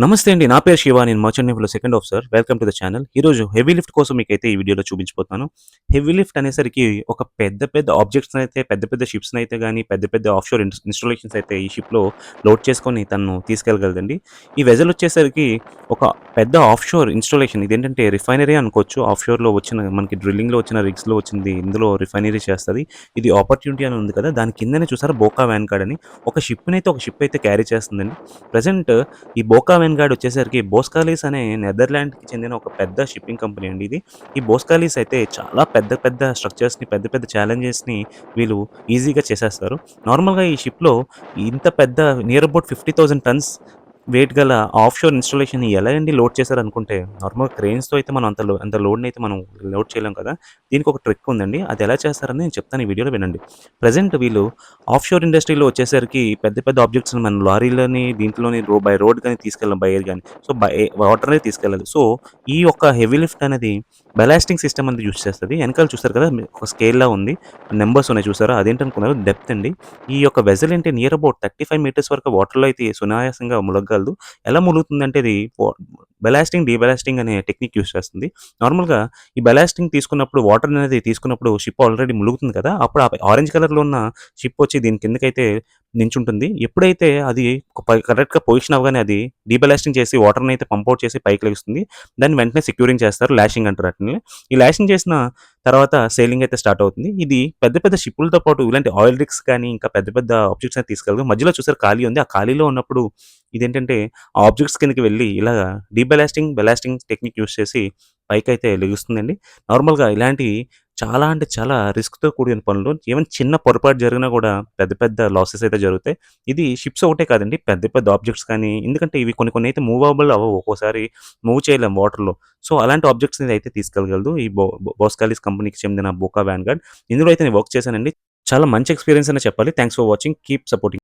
నమస్తే అండి. నా పేరు శివ. నేను merchant నేవీలో second officer. Welcome to the channel. ఈరోజు హెవీ లిఫ్ట్ కోసం మీకైతే ఈ వీడియోలో చూపించిపోతాను హెవీ లిఫ్ట్ అనేసరికి ఒక పెద్ద పెద్ద ఆబ్జెక్ట్స్ అయితే పెద్ద పెద్ద షిప్స్ అయితే కానీ పెద్ద పెద్ద ఆఫ్‌షోర్ ఇన్‌స్టాలేషన్స్ అయితే ఈ షిప్‌లో లోడ్ చేసుకొని తను తీసుకెళ్ళగలదండి. ఈ వెజల్ వచ్చేసరికి ఒక పెద్ద ఆఫ్‌షోర్ ఇన్‌స్టాలేషన్. ఇదేంటంటే రిఫైనరీ అనుకోవచ్చు. ఆఫ్‌షోర్‌లో వచ్చిన మనకి డ్రిల్లింగ్‌లో వచ్చిన రిగ్స్‌లో వచ్చింది ఇందులో రిఫైనరీ చేస్తుంది ఇది ఆపర్చునిటీ అని ఉంది కదా! దాని కిందనే చూసారా బోకా వ్యాన్ కార్డ్ అని ఒక షిప్‌నైతే ఒక షిప్ అయితే క్యారీ చేస్తుందండి. ప్రజెంట్ ఈ బోకా వ్యాన్ వ్యాన్‌గార్డ్ వచ్చేసరికి బోస్కాలీస్ అనే నెదర్లాండ్‌కి చెందిన ఒక పెద్ద షిప్పింగ్ కంపెనీ అండి ఇది. ఈ బోస్కాలీస్ అయితే చాలా పెద్ద పెద్ద స్ట్రక్చర్స్‌ని పెద్ద పెద్ద ఛాలెంజెస్‌ని వీళ్ళు ఈజీగా చేసేస్తారు. నార్మల్‌గా ఈ షిప్‌లో ఇంత పెద్ద నియర్ అబౌట్ 50,000 టన్స్ వెయిట్ గల ఆఫ్‌షోర్ ఇన్స్టాలేషన్ ఎలా అండి లోడ్ చేశారు అనుకుంటే నార్మల్ క్రేన్స్‌తో అయితే మనం అంత లో అంత లోడ్‌ని అయితే మనం లోడ్ చేయలేం కదా! దీనికి ఒక ట్రిక్ ఉందండి. అది ఎలా చేస్తారని నేను చెప్తాను ఈ వీడియోలో వినండి. ప్రజెంట్ వీళ్ళు ఆఫ్‌షోర్ ఇండస్ట్రీలో వచ్చేసరికి పెద్ద పెద్ద ఆబ్జెక్ట్స్‌ని మనం లారీలోని దీంట్లోని రో బై రోడ్ కానీ తీసుకెళ్ళాం బై ఎయిర్ కానీ సో, బై వాటర్ అనేది తీసుకెళ్ళాలి. సో, ఈ యొక్క హెవీ లిఫ్ట్ అనేది బెలాస్టింగ్ సిస్టమ్ అనేది యూజ్ చేస్తుంది వెనకాల చూస్తారు కదా! ఒక స్కేల్‌లా ఉంది. నెంబర్స్ ఉన్నాయి చూసారా? అదేంటనుకున్నారు డెప్త్ అండి. ఈ యొక్క వెజల్ ఏంటి నియర్ అబౌట్ 35 మీటర్స్ వరకు వాటర్‌లో అయితే సునాయాసంగా మునగలదు ఎలా ములుగుతుందంటే ఇది బెలాస్టింగ్, డీబెలాస్టింగ్ అనే టెక్నిక్ యూస్ చేస్తుంది. నార్మల్‌గా ఈ బెలాస్టింగ్ తీసుకున్నప్పుడు వాటర్ అనేది తీసుకున్నప్పుడు షిప్ ఆల్రెడీ ములుగుతుంది కదా! అప్పుడు ఆ ఆరెంజ్ కలర్‌లో ఉన్న షిప్ వచ్చి దీని కిందకైతే నించుంటుంది. ఎప్పుడైతే అది కరెక్ట్‌గా పొజిషన్ అవ్వగానే అది డీబెలాస్టింగ్ చేసి వాటర్‌ని అయితే పంప్ చేసి పైకి లెగుస్తుంది. దాన్ని వెంటనే సెక్యూరింగ్ చేస్తారు. లాషింగ్ అంటారు ఆటిల్ని. ఈ లాషింగ్ చేసిన తర్వాత సెయిలింగ్ అయితే స్టార్ట్ అవుతుంది. ఇది పెద్ద పెద్ద షిప్పులతో పాటు ఇలాంటి ఆయిల్ రిక్స్ కానీ, ఇంకా పెద్ద పెద్ద ఆబ్జెక్ట్స్ అయితే తీసుకెళ్ళదు. మధ్యలో చూసారు ఖాళీ ఉంది. ఆ ఖాళీలో ఉన్నప్పుడు ఇదేంటంటే ఆ ఆబ్జెక్ట్స్ కిందకి వెళ్ళి ఇలాగా డీబెలాస్టింగ్, బెలాస్టింగ్ టెక్నిక్ యూస్ చేసి పైకి అయితే లెగుస్తుందండి. నార్మల్‌గా ఇలాంటి చాలా అంటే చాలా రిస్క్‌తో కూడిన పనులు. ఈవెన్ చిన్న పొరపాటు జరిగినా కూడా పెద్ద పెద్ద లాసెస్ అయితే జరుగుతాయి. ఇది షిప్స్ ఒకటే కాదండి. పెద్ద పెద్ద ఆబ్జెక్ట్స్ కానీ ఎందుకంటే ఇవి కొన్ని కొన్ని అయితే మూవబుల్ అవ్వవు. ఒక్కోసారి మూవ్ చేయలేం వాటర్‌లో. సో, అలాంటి ఆబ్జెక్ట్స్ అయితే తీసుకెళ్ళగలదు. ఈ బో బోస్కాలిస్ కంపెనీకి చెందిన బోకా వ్యాన్ గార్డ్ ఇందులో అయితే నేను వర్క్ చేశానండి. చాలా మంచి ఎక్స్‌పీరియన్స్ అనే చెప్పాలి. Thanks for watching. Keep supporting.